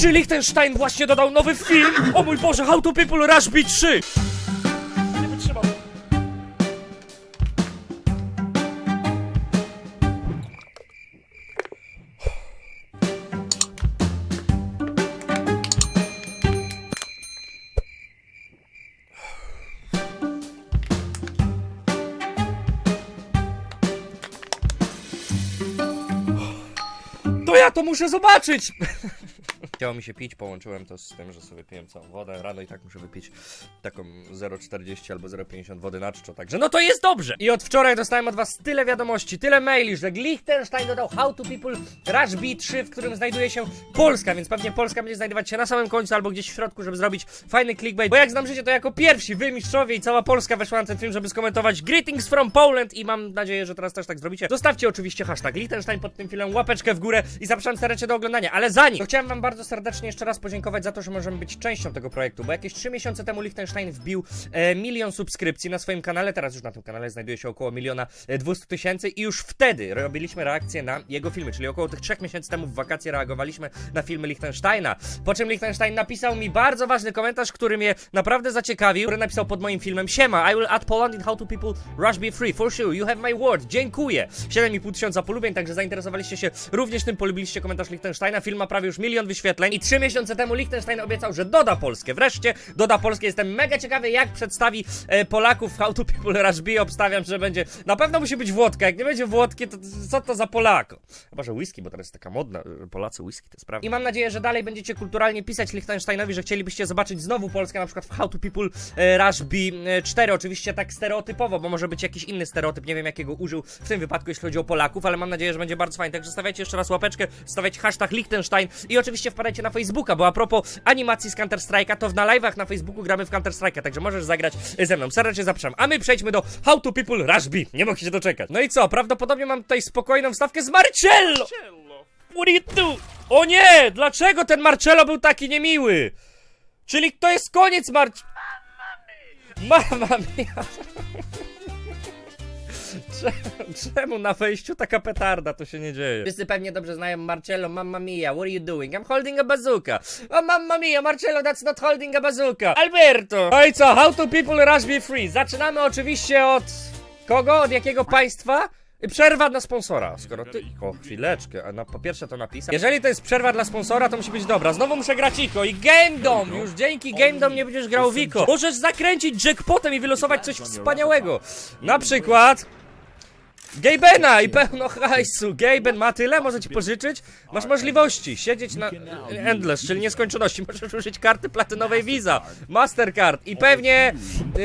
Czy Liechtenstein właśnie dodał nowy film? O mój Boże, How to People Rush Beat 3! Nie wytrzymam. To ja to muszę zobaczyć! Chciało mi się pić, połączyłem to z tym, że sobie piłem całą wodę. Rano i tak muszę wypić taką 0,40 albo 0,50 wody na czczo, także no to jest dobrze! I od wczoraj dostałem od was tyle wiadomości, tyle maili, że Liechtenstein dodał How to People Rush B3, w którym znajduje się Polska, więc pewnie Polska będzie znajdować się na samym końcu albo gdzieś w środku, żeby zrobić fajny clickbait. Bo jak znam życie, to jako pierwsi wy, mistrzowie i cała Polska weszła na ten film, żeby skomentować Greetings from Poland i mam nadzieję, że teraz też tak zrobicie. Zostawcie oczywiście hashtag Liechtenstein pod tym filmem, łapeczkę w górę i zapraszam serdecznie do oglądania. Ale zanim, to chciałem wam bardzo serdecznie jeszcze raz podziękować za to, że możemy być częścią tego projektu, bo jakieś 3 miesiące temu Liechtenstein wbił e, milion subskrypcji na swoim kanale, teraz już na tym kanale znajduje się około miliona e, 200 tysięcy i już wtedy robiliśmy reakcję na jego filmy, czyli około tych 3 miesięcy temu w wakacje reagowaliśmy na filmy Liechtensteina, po czym Liechtenstein napisał mi bardzo ważny komentarz, który mnie naprawdę zaciekawił, który napisał pod moim filmem Siema, I will add Poland in how to people rush be free, for sure, you have my word, dziękuję. 7,5 tysiąca polubień, także zainteresowaliście się również tym, polubiliście komentarz Liechtensteina, film ma prawie już milion wyświetleń i 3 miesiące temu Liechtenstein obiecał, że doda Polskę, wreszcie doda Polskę, jestem mega ciekawy jak przedstawi e, Polaków w how to people rush be, obstawiam, że będzie, na pewno musi być Włodka, jak nie będzie Włodki, to co to za Polako? Chyba, że whisky, bo teraz jest taka modna, że Polacy whisky, to jest prawda. I mam nadzieję, że dalej będziecie kulturalnie pisać Liechtensteinowi, że chcielibyście zobaczyć znowu Polskę, na przykład w How to People e, Rush B 4, oczywiście tak stereotypowo, bo może być jakiś inny stereotyp, nie wiem jakiego użył w tym wypadku, jeśli chodzi o Polaków, ale mam nadzieję, że będzie bardzo fajnie, także stawiajcie jeszcze raz łapeczkę, stawiajcie hashtag Liechtenstein i oczywiście wpadajcie na Facebooka, bo a propos animacji z Counter Strike'a, to w na live'ach na Facebooku gramy w Counter Strike'a, także możesz zagrać ze mną, serdecznie zapraszam, a my przejdźmy do How to People Rush B, nie mogę się doczekać. No i co, prawdopodobnie mam tutaj spokojną wstawkę z Marcello! What do you do? O nie! Dlaczego ten Marcello był taki niemiły? Czyli to jest koniec Marc... Mama mia! Cze- Czemu na wejściu taka petarda to się nie dzieje? Wszyscy pewnie dobrze znają Marcello, mamma mia, what are you doing? I'm holding a bazooka. Oh mamma mia, Marcello, that's not holding a bazooka. Alberto! No i co, how to people rush be free? Zaczynamy oczywiście od... Kogo? Od jakiego państwa? Przerwa dla sponsora, skoro ty... O, chwileczkę, a na, po pierwsze to napisał. Jeżeli to jest przerwa dla sponsora, to musi być dobra. Znowu muszę grać Iko i Game Dom! Już dzięki Game Dom nie będziesz grał w Iko. Możesz zakręcić jackpotem i wylosować coś wspaniałego. Na przykład... Gejbena i pełno hajsu. Gejben ma tyle, może ci pożyczyć. Masz możliwości siedzieć na Endless, czyli nieskończoności. Możesz użyć karty platynowej Visa, Mastercard i pewnie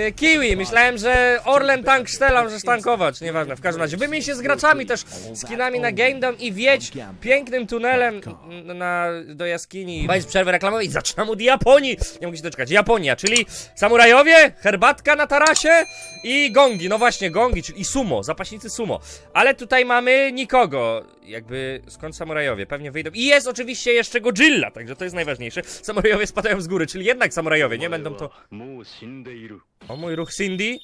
y, Kiwi. Myślałem, że Orlen Tank Stella możesz tankować. Nieważne, w każdym razie. Wymień się z graczami też, skinami na Game Dom i wiedź pięknym tunelem na, do jaskini. Bez przerwy reklamowej zaczynam od Japonii. Nie mogę się doczekać. Japonia, czyli samurajowie, herbatka na tarasie i gongi. No właśnie, gongi, czyli i sumo, zapaśnicy sumo wiadomo. Ale tutaj mamy nikogo. Jakby skąd samurajowie? Pewnie wyjdą. I jest oczywiście jeszcze Godzilla, także to jest najważniejsze. Samurajowie spadają z góry, czyli jednak samurajowie, nie będą to. O mój ruch Cindy.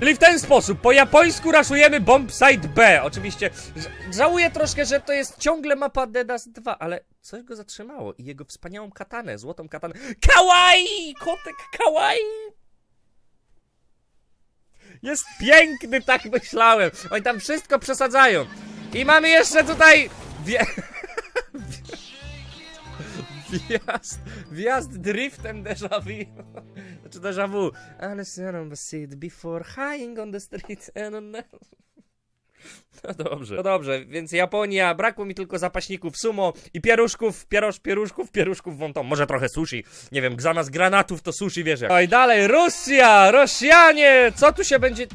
Czyli w ten sposób, po japońsku raszujemy Bombsite B. Oczywiście żałuję troszkę, że to jest ciągle mapa Dedas 2, ale coś go zatrzymało i jego wspaniałą katanę, złotą katanę. Kawaii! Kotek kawaii! Jest piękny, tak myślałem. Oni tam wszystko przesadzają. I mamy jeszcze tutaj... Wie... Wjazd, wjazd driftem déjà vu. Znaczy déjà vu. Ale on seat before hanging on the street and on... No dobrze, no dobrze, więc Japonia, brakło mi tylko zapaśników sumo i pieruszków, pieroż, pieruszków, pieruszków wątą, może trochę sushi, nie wiem, zamiast granatów to sushi, wiesz jak. No i dalej, Rosja, Rosjanie, co tu się będzie...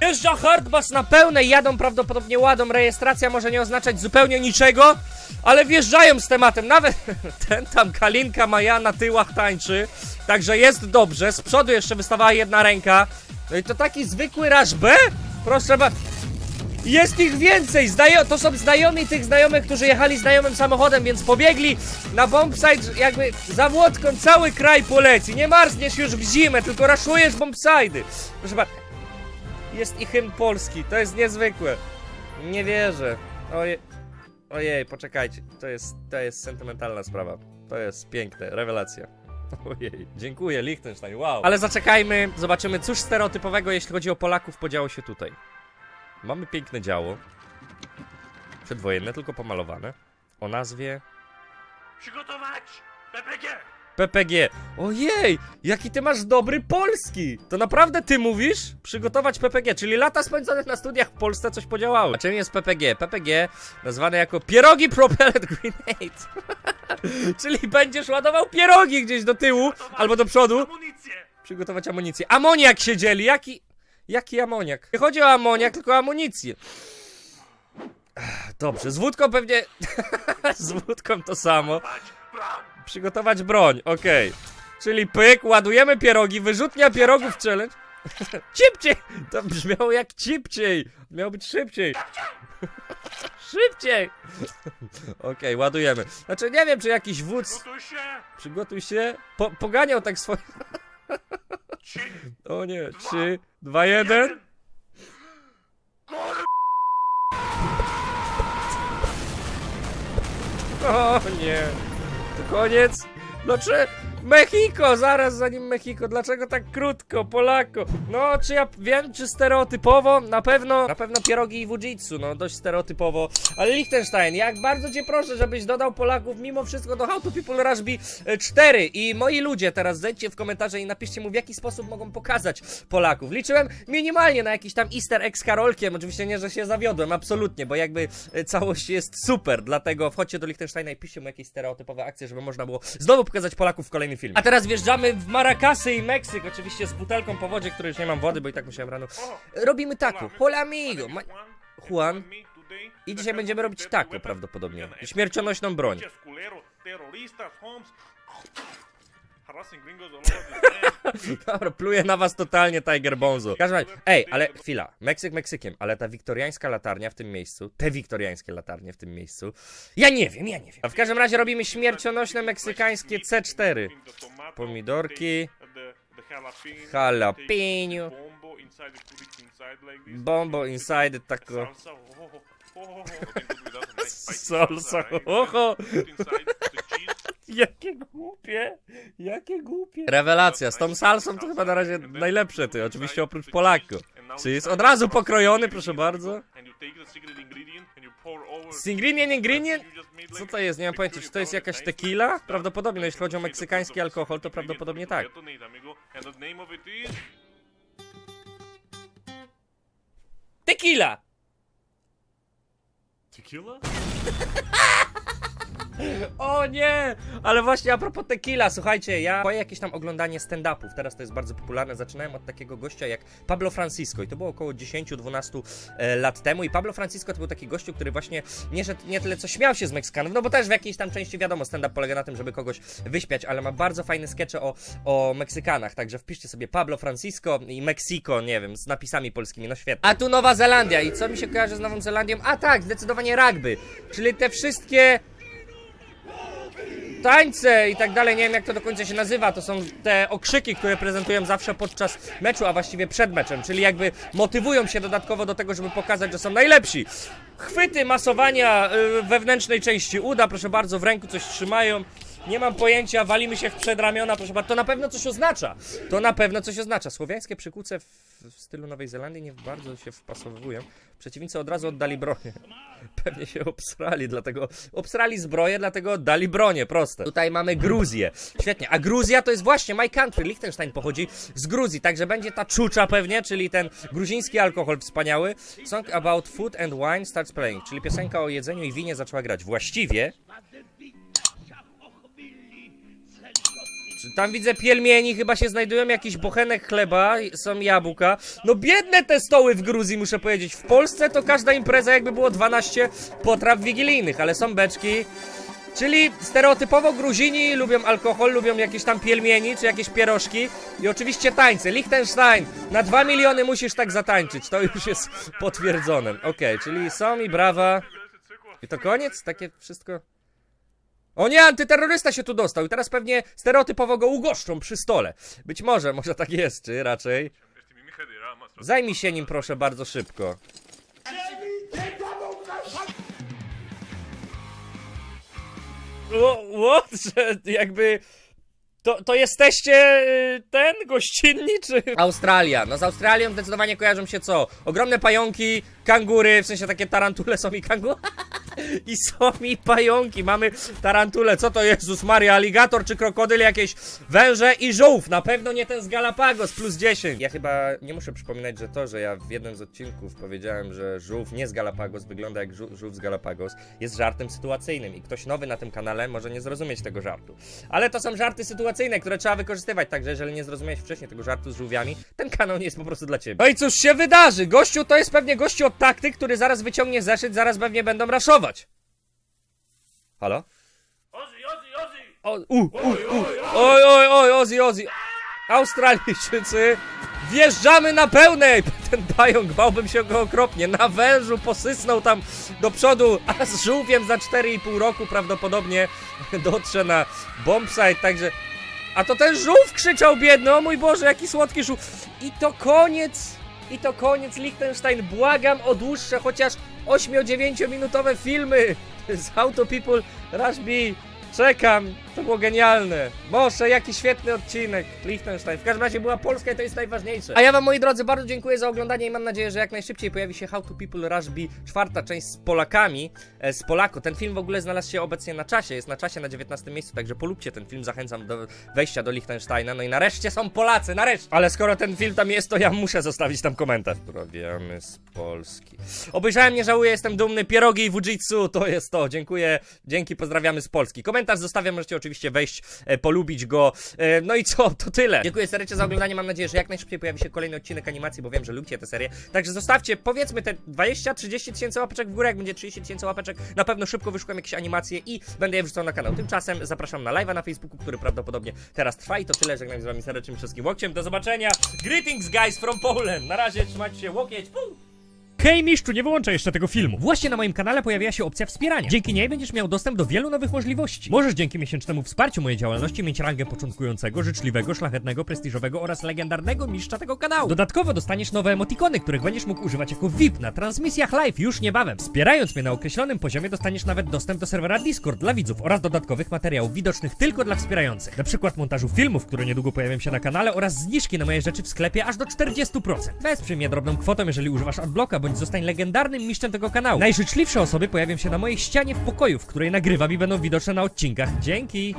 Jeżdża Hardbass na pełnej, jadą prawdopodobnie ładą, rejestracja może nie oznaczać zupełnie niczego, ale wjeżdżają z tematem, nawet ten tam Kalinka Maja na tyłach tańczy, także jest dobrze, z przodu jeszcze wystawała jedna ręka, no i to taki zwykły rush B? Proszę ba... Jest ich więcej! Znajo to są znajomi tych znajomych, którzy jechali znajomym samochodem, więc pobiegli na bombsite, jakby za Włodką cały kraj poleci. Nie marzniesz już w zimę, tylko raszujesz bombsidy. Proszę bardzo. Jest i hymn polski, to jest niezwykłe. Nie wierzę. Oje... Ojej, poczekajcie. To jest, to jest sentymentalna sprawa. To jest piękne, rewelacja. Ojej, dziękuję, Liechtenstein, wow. Ale zaczekajmy, zobaczymy, cóż stereotypowego, jeśli chodzi o Polaków, podziało się tutaj. Mamy piękne działo. Przedwojenne, tylko pomalowane. O nazwie Przygotować PPG! PPG. Ojej, jaki ty masz dobry polski! To naprawdę ty mówisz? Przygotować PPG, czyli lata spędzone na studiach w Polsce coś podziałały. A czym jest PPG? PPG nazwane jako pierogi propellet grenade. czyli będziesz ładował pierogi gdzieś do tyłu albo do przodu. Amunicję! Przygotować amunicję. Amoniak się dzieli, jaki... Jaki amoniak? Nie chodzi o amoniak, tylko o amunicję. Ech, Dobrze, z wódką pewnie... z wódką to samo. Przygotować broń, okej. Czyli pyk, ładujemy pierogi, wyrzutnia pierogów challenge. Cipciej! To brzmiało jak cipciej. Miało być szybciej. Szybciej! Okej, ładujemy. Znaczy, nie wiem, czy jakiś wódz. Gotuj się! Przygotuj się. Po, poganiał tak swoje. Trzy, O nie, trzy, dwa, jeden. Kur... O nie. To koniec. No czy... Mexico, zaraz zanim Mexico, dlaczego tak krótko, Polako? No, czy ja wiem, czy stereotypowo? Na pewno, na pewno pierogi i wujitsu, no dość stereotypowo. Ale Liechtenstein, jak bardzo cię proszę, żebyś dodał Polaków mimo wszystko do How to People Rugby e, 4 i moi ludzie, teraz zejdźcie w komentarze i napiszcie mu w jaki sposób mogą pokazać Polaków. Liczyłem minimalnie na jakiś tam easter egg z Karolkiem, oczywiście nie, że się zawiodłem, absolutnie, bo jakby e, całość jest super, dlatego wchodźcie do Liechtensteina i piszcie mu jakieś stereotypowe akcje, żeby można było znowu pokazać Polaków w kolejnym filmie. A teraz wjeżdżamy w Maracasy i Meksyk, oczywiście z butelką po wodzie, której już nie mam wody, bo i tak musiałem rano. Robimy taco, hola amigo, Ma Juan. I dzisiaj będziemy robić taco prawdopodobnie. Śmiercionośną broń. Dobra, pluję na was totalnie Tiger Bonzo. W każdym razie, ej, ale chwila. Meksyk Meksykiem, ale ta wiktoriańska latarnia w tym miejscu, te wiktoriańskie latarnie w tym miejscu, ja nie wiem, ja nie wiem. A w każdym razie robimy śmiercionośne meksykańskie C4. Pomidorki, jalapeno, bombo inside taco, salsa, oho. Jakie głupie, jakie głupie. Rewelacja, z tą salsą to chyba na razie najlepsze ty, oczywiście oprócz Polaku. Czy jest od razu pokrojony, proszę bardzo? Ingredient, ingredient? Co to jest? Nie mam pojęcia, czy to jest jakaś tequila? Prawdopodobnie, no jeśli chodzi o meksykański alkohol, to prawdopodobnie tak. Tequila! Tequila? O nie! Ale właśnie a propos tequila, słuchajcie, ja po jakieś tam oglądanie stand-upów, teraz to jest bardzo popularne, zaczynałem od takiego gościa jak Pablo Francisco i to było około 10-12 e, lat temu i Pablo Francisco to był taki gościu, który właśnie nie, że nie tyle co śmiał się z Meksykanów, no bo też w jakiejś tam części wiadomo, stand-up polega na tym, żeby kogoś wyśmiać, ale ma bardzo fajne skecze o, o Meksykanach, także wpiszcie sobie Pablo Francisco i Meksiko, nie wiem, z napisami polskimi, no świetnie. A tu Nowa Zelandia i co mi się kojarzy z Nową Zelandią? A tak, zdecydowanie rugby, czyli te wszystkie tańce i tak dalej, nie wiem jak to do końca się nazywa, to są te okrzyki, które prezentują zawsze podczas meczu, a właściwie przed meczem, czyli jakby motywują się dodatkowo do tego, żeby pokazać, że są najlepsi. Chwyty masowania y, wewnętrznej części uda, proszę bardzo, w ręku coś trzymają. Nie mam pojęcia, walimy się w przedramiona, proszę bardzo. To na pewno coś oznacza. To na pewno coś oznacza. Słowiańskie przykuce w, w stylu Nowej Zelandii nie bardzo się wpasowują. Przeciwnicy od razu oddali bronię. Pewnie się obsrali, dlatego obsrali zbroję, dlatego oddali bronię, proste. Tutaj mamy Gruzję. Świetnie. A Gruzja to jest właśnie my country. Liechtenstein pochodzi z Gruzji, także będzie ta czucza pewnie, czyli ten gruziński alkohol wspaniały. Song about food and wine starts playing, czyli piosenka o jedzeniu i winie zaczęła grać. Właściwie Tam widzę pielmieni, chyba się znajdują jakiś bochenek chleba, są jabłka. No biedne te stoły w Gruzji, muszę powiedzieć. W Polsce to każda impreza jakby było 12 potraw wigilijnych, ale są beczki. Czyli stereotypowo Gruzini lubią alkohol, lubią jakieś tam pielmieni, czy jakieś pierożki i oczywiście tańce. Liechtenstein, na 2 miliony musisz tak zatańczyć, to już jest potwierdzone. Okej, czyli są i brawa. I to koniec? Takie wszystko? O nie, antyterrorysta się tu dostał i teraz pewnie stereotypowo go ugoszczą przy stole. Być może, może tak jest, czy raczej. Zajmij się nim proszę bardzo szybko. What? Że jakby... To, to jesteście y, ten gościnni, czy... Australia. No z Australią zdecydowanie kojarzą się co? Ogromne pająki, kangury, w sensie takie tarantule są i kangury. I są i pająki. Mamy tarantule. Co to Jezus Maria? Aligator czy krokodyl? Jakieś węże i żółw. Na pewno nie ten z Galapagos. Plus 10. Ja chyba nie muszę przypominać, że to, że ja w jednym z odcinków powiedziałem, że żółw nie z Galapagos wygląda jak żół- żółw z Galapagos, jest żartem sytuacyjnym. I ktoś nowy na tym kanale może nie zrozumieć tego żartu. Ale to są żarty sytuacyjne, które trzeba wykorzystywać. Także jeżeli nie zrozumiałeś wcześniej tego żartu z żółwiami, ten kanał nie jest po prostu dla ciebie. No i cóż się wydarzy? Gościu to jest pewnie gościu od taktyk, który zaraz wyciągnie zeszyt, zaraz pewnie będą raszować. Halo? Ozzy, Ozzy, Ozzy! O, u, u, u. Oj, oj, oj, Ozzy, Ozzy. Australijczycy, wjeżdżamy na pełnej! Ten pająk, bałbym się go okropnie. Na wężu posysnął tam do przodu, a z żółwiem za 4,5 roku prawdopodobnie dotrze na bombsite, także... A to ten żółw krzyczał biedny, o mój Boże, jaki słodki żółw. I to koniec, i to koniec Liechtenstein. Błagam o dłuższe, chociaż 8-9 minutowe filmy z How to People Rush B. Czekam, to było genialne. Boże, jaki świetny odcinek. Liechtenstein. W każdym razie była Polska i to jest najważniejsze. A ja wam, moi drodzy, bardzo dziękuję za oglądanie i mam nadzieję, że jak najszybciej pojawi się How to People Rush B, czwarta część z Polakami, e, z Polako. Ten film w ogóle znalazł się obecnie na czasie, jest na czasie na 19 miejscu, także polubcie ten film, zachęcam do wejścia do Liechtensteina. No i nareszcie są Polacy, nareszcie. Ale skoro ten film tam jest, to ja muszę zostawić tam komentarz. Pozdrawiamy z Polski. Obejrzałem, nie żałuję, jestem dumny. Pierogi i Fujitsu, to jest to. Dziękuję, dzięki, pozdrawiamy z Polski. Komentarz zostawiam, możecie oczywiście wejść, e, polubić go. E, no i co, to tyle. Dziękuję serdecznie za oglądanie, mam nadzieję, że jak najszybciej pojawi się kolejny odcinek animacji, bo wiem, że lubicie tę serię. Także zostawcie, powiedzmy, te 20-30 tysięcy łapeczek w górę, jak będzie 30 tysięcy łapeczek, na pewno szybko wyszukam jakieś animacje i będę je wrzucał na kanał. Tymczasem zapraszam na live'a na Facebooku, który prawdopodobnie teraz trwa i to tyle, żegnam z wami serdecznym wszystkim łokciem. Do zobaczenia. Greetings guys from Poland. Na razie, trzymajcie się, łokieć. Hej mistrzu, nie wyłączaj jeszcze tego filmu. Właśnie na moim kanale pojawiła się opcja wspierania. Dzięki niej będziesz miał dostęp do wielu nowych możliwości. Możesz dzięki miesięcznemu wsparciu mojej działalności mieć rangę początkującego, życzliwego, szlachetnego, prestiżowego oraz legendarnego mistrza tego kanału. Dodatkowo dostaniesz nowe emotikony, których będziesz mógł używać jako VIP na transmisjach live już niebawem. Wspierając mnie na określonym poziomie dostaniesz nawet dostęp do serwera Discord dla widzów oraz dodatkowych materiałów widocznych tylko dla wspierających. Na przykład montażu filmów, które niedługo pojawią się na kanale oraz zniżki na moje rzeczy w sklepie aż do 40%. Wesprzyj mnie drobną kwotą, jeżeli używasz adblocka, bądź zostań legendarnym mistrzem tego kanału. Najżyczliwsze osoby pojawią się na mojej ścianie w pokoju, w której nagrywam i będą widoczne na odcinkach. Dzięki!